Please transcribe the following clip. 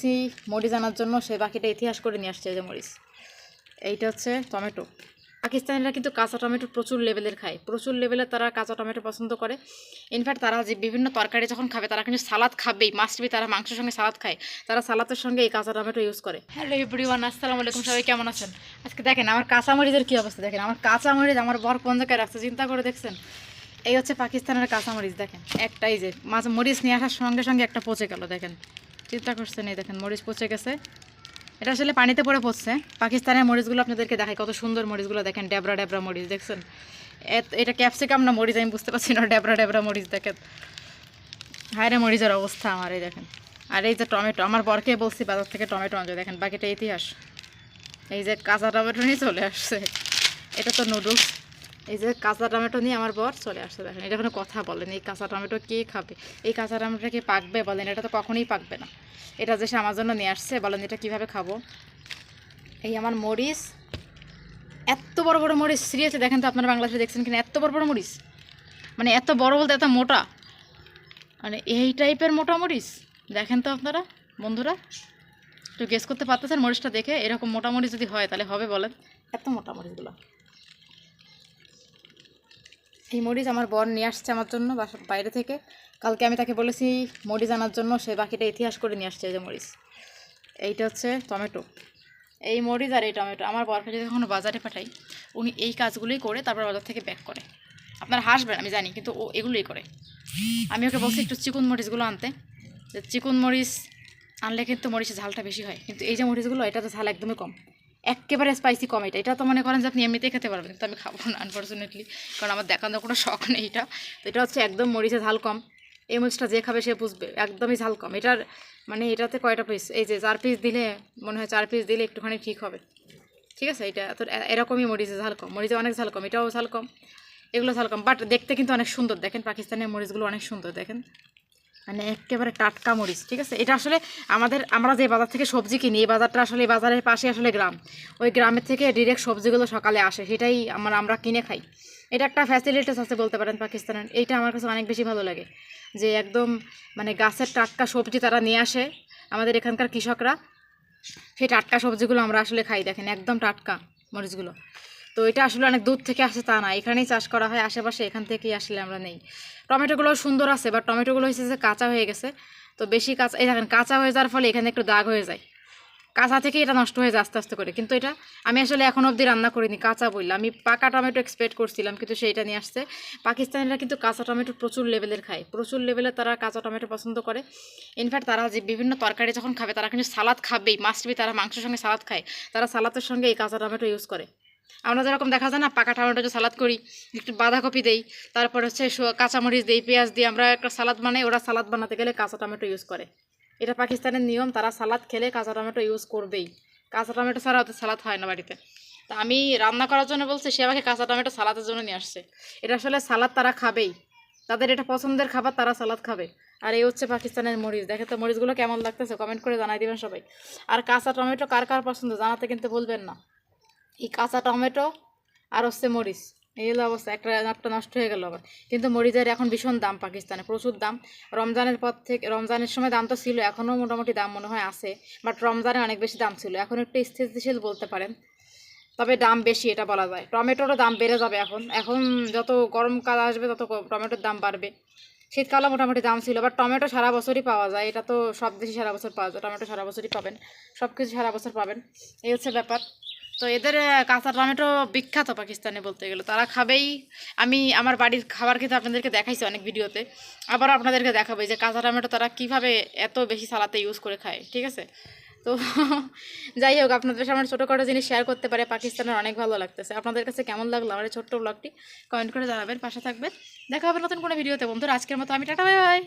C মরিচ আনার জন্য, সে বাকিটা ইতিহাস করে নিয়ে আসছে যে মরিচ। এইটা হচ্ছে টমেটো। পাকিস্তানিরা কিন্তু কাঁচা টমেটো প্রচুর লেভেলের খায়। প্রচুর লেভেলে তারা কাঁচা টমেটো পছন্দ করে। ইনফ্যাক্ট তারা যে বিভিন্ন তরকারি যখন খাবে, তারা কিন্তু সালাদ খাবেই মাস্ট বি তারা মাংসের সঙ্গে সালাদ খায়। তারা সালাদের সঙ্গে এই কাঁচা টমেটো ইউজ করে। হ্যালো এভরিওয়ান আসসালামু আলাইকুম, সবাই কেমন আছেন? আজকে দেখেন, আমার কাঁচা মরিচের কী অবস্থা দেখেন। আমার কাঁচা মরিচ আমার বর কোন জায়গায় রাখছে, চিন্তা করে দেখছেন? এই হচ্ছে পাকিস্তানের কাঁচা মরিচ, দেখেন। একটাই যে মাছ মরিচ নিয়ে আসার সঙ্গে সঙ্গে একটা পচে গেল, দেখেন। চিন্তা করছেন এই দেখেন, মরিচ পচে গেছে। এটা আসলে পানিতে পড়ে পড়ছে পাকিস্তানের মরিচগুলো আপনাদেরকে দেখাই, কত সুন্দর মরিচগুলো দেখেন ডেবরা ডেবরা মরিচ, দেখছেন? এটা ক্যাপসিকাম না মরিচ, আমি বুঝতে পারছি না ডেবরা ডেবরা মরিচ দেখেন। হায়রে মরিচের অবস্থা আমার এই দেখেন। আর এই যে টমেটো, আমার বরকে বলছি বাজার থেকে টমেটো আনতে, দেখেন, বাকিটা ইতিহাস। এই যে কাঁচা টমেটো নিয়ে চলে আসছে। এটা তো নুডলস। এই যে কাঁচা টমেটো নিয়ে আমার বর চলে আসছে দেখেন। এটা কোনো কথা বলেন। এই কাঁচা টমেটো কে খাবে? এই কাঁচা টমেটো কি পাকবে বলেন? এটা তো কখনোই পাকবে না। এটা যে সে আমার জন্য নিয়ে আসছে, বলেন এটা কীভাবে খাব? এই আমার মরিচ। এত বড় বড় মরিচ, সিরিয়াসলি দেখেন তো আপনারা বাংলাদেশে দেখছেন কিনা, এত বড় বড় মরিচ। মানে এত বড় বলতে এত মোটা। মানে এই টাইপের মোটা মরিচ। দেখেন তো আপনারা, বন্ধুরা। একটু গেস করতে পারতেছেন মরিচটা দেখে? এরকম মোটা মরিচ যদি হয় তাহলে হবে বলেন। এত মোটা মরিচগুলো। এই মরিচ আমার বর নিয়ে আসছে আমার জন্য বাইরে থেকে। কালকে আমি তাকে বলেছি, মরিচ আনার জন্য সে বাকিটা ইতিহাস করে নিয়ে আসছে এই যে মরিচ। এইটা হচ্ছে টমেটো। এই মরিচ আর এই টমেটো। আমার বরকে যদি কখনো বাজারে পাঠাই, উনি এই কাজগুলোই করে তারপর বাজার থেকে ব্যাক করে। আপনার হাসবেন, আমি জানি, কিন্তু ও এগুলোই করে। আমি ওকে বলছি একটু চিকন মরিচগুলো আনতে। যে চিকন মরিচ আনলে কিন্তু মরিচের ঝালটা বেশি হয়। কিন্তু এই যে মরিচগুলো, এটাতে ঝাল একদমই কম। একেবারে স্পাইসি কম এটা। এটা তো মনে করেন যে আপনি এমনিতেই খেতে পারবেন, কিন্তু আমি খাব না আনফর্চুনেটলি কারণ আমার দেখানোর কোনো শখ নেই এটা। তো এটা হচ্ছে একদম মরিচে ঝাল কম। এই মরিচটা যে খাবে সে বুঝবে, একদমই ঝাল কম। এটার মানে এটাতে কয়টা পিস এই যে চার পিস দিলে, মনে হয় চার পিস দিলে একটুখানি ঠিক হবে। ঠিক আছে? এটা তো এরকমই মরিচে ঝাল কম। মরিচে অনেক ঝাল কম, এটাও ঝাল কম, এগুলো ঝাল কম। বাট দেখতে কিন্তু অনেক সুন্দর। দেখেন, পাকিস্তানের মরিচগুলো অনেক সুন্দর, দেখেন। মানে একেবারে টাটকা মরিচ, ঠিক আছে? এটা আসলে আমাদের, আমরা যে বাজার থেকে সবজি কিনি, এই বাজারটা আসলে, এই বাজারের পাশে আসলে গ্রাম। ওই গ্রামের থেকে ডিরেক্ট সবজিগুলো সকালে আসে, সেটাই আমরা আমরা কিনে খাই। এটা একটা ফ্যাসিলিটিস আছে বলতে পারেন পাকিস্তানের, এইটা আমার কাছে অনেক বেশি ভালো লাগে। যে একদম মানে গাছের টাটকা সবজি তারা নিয়ে আসে, আমাদের এখানকার কৃষকরা। সেই টাটকা সবজিগুলো আমরা আসলে খাই, দেখেন, একদম টাটকা মরিচগুলো। তো এটা আসলে অনেক দূর থেকে আসে তা না। এখানেই চাষ করা হয়, আশেপাশে এখান থেকেই আসলে আমরা নেই। টমেটোগুলো সুন্দর আছে বা টমেটোগুলো হয়েছে যে কাঁচা হয়ে গেছে। তো বেশি কাঁচা, এই দেখেন, কাঁচা হয়ে যাওয়ার ফলে এখানে একটু দাগ হয়ে যায়। কাঁচা থেকে এটা নষ্ট হয়ে যায় আস্তে আস্তে করে। কিন্তু এটা আমি আসলে এখন অবধি রান্না করিনি, কাঁচা বললাম আমি পাকা টমেটো এক্সপেক্ট করছিলাম, কিন্তু সেইটা নিয়ে আসছে। পাকিস্তানিরা কিন্তু কাঁচা টমেটো প্রচুর লেভেলের খায়। প্রচুর লেভেলে তারা কাঁচা টমেটো পছন্দ করে। ইনফ্যাক্ট তারা যে বিভিন্ন তরকারি যখন খাবে, তারা কিন্তু সালাদ খাবেই মাস্ট বি তারা মাংসের সঙ্গে সালাদ খায়। তারা সালাদের সঙ্গে এই কাঁচা টমেটো ইউজ করে। আমরা যেরকম দেখা যায় না, পাকা টমেটো সালাদ করি, একটু বাঁধাকপি দেই, তারপর হচ্ছে কাঁচামরিচ দিই, পেঁয়াজ দিই, আমরা একটা সালাদ বানাই, ওরা সালাদ বানাতে গেলে কাঁচা টমেটো ইউজ করে। এটা পাকিস্তানের নিয়ম, তারা সালাদ খেলে কাঁচা টমেটো ইউজ করবেই। কাঁচা টমেটো ছাড়া ওদের সালাদ হয় না বাড়িতে। তা আমি রান্না করার জন্য বলছি, সে আমাকে কাঁচা টমেটো সালাদের জন্য নিয়ে আসছে। এটা আসলে সালাদ তারা খাবেই। তাদের এটা পছন্দের খাবার, তারা সালাদ খাবে। আর এই হচ্ছে পাকিস্তানের মরিচ। দেখে তো মরিচগুলো কেমন লাগতেছে কমেন্ট করে জানাই দিবেন সবাই। আর কাঁচা টমেটো কার কার পছন্দ, জানাতে কিন্তু বলবেন না। এই কাঁচা টমেটো আর হচ্ছে মরিচ। এই অবস্থা, একটা একটা নষ্ট হয়ে গেল আবার। কিন্তু মরিচের এখন ভীষণ দাম পাকিস্তানে, প্রচুর দাম। রমজানের পর থেকে, রমজানের সময় দাম তো ছিল, এখনও মোটামুটি দাম মনে হয় আছে। বাট রমজানে অনেক বেশি দাম ছিল। এখন একটু স্থিতিশীল বলতে পারেন। তবে দাম বেশি এটা বলা যায়। টমেটোরও দাম বেড়ে যাবে এখন। এখন যত গরমকাল আসবে, তত টমেটোর দাম বাড়বে। শীতকালে মোটামুটি দাম ছিল। বাট টমেটো সারা বছরই পাওয়া যায়। এটা তো সব দেশে সারা বছর পাওয়া যায়। টমেটো সারা বছরই পাবেন। সব কিছু সারা বছর পাবেন। এই হচ্ছে ব্যাপার। তো এদের কাঁচা টমেটো বিখ্যাত পাকিস্তানে বলতে গেলে। তারা খাবেই। আমি আমার বাড়ির খাবার খেতে আপনাদেরকে দেখাইছি অনেক ভিডিওতে। আবার আপনাদেরকে দেখাবো যে কাঁচা টমেটো তারা কীভাবে এত বেশি সালাতে ইউজ করে খায়, ঠিক আছে? তো যাই হোক, আপনাদের সামনে ছোটোখাটো জিনিস শেয়ার করতে পারে, পাকিস্তানের অনেক ভালো লাগতেছে। আপনাদের কাছে কেমন লাগল আমার ছোট্ট ব্লগটি কমেন্ট করে জানাবেন, পাশে থাকবেন। দেখা হবে নতুন কোনো ভিডিওতে। বন্ধুরা, আজকের মতো আমি টাটা বাই।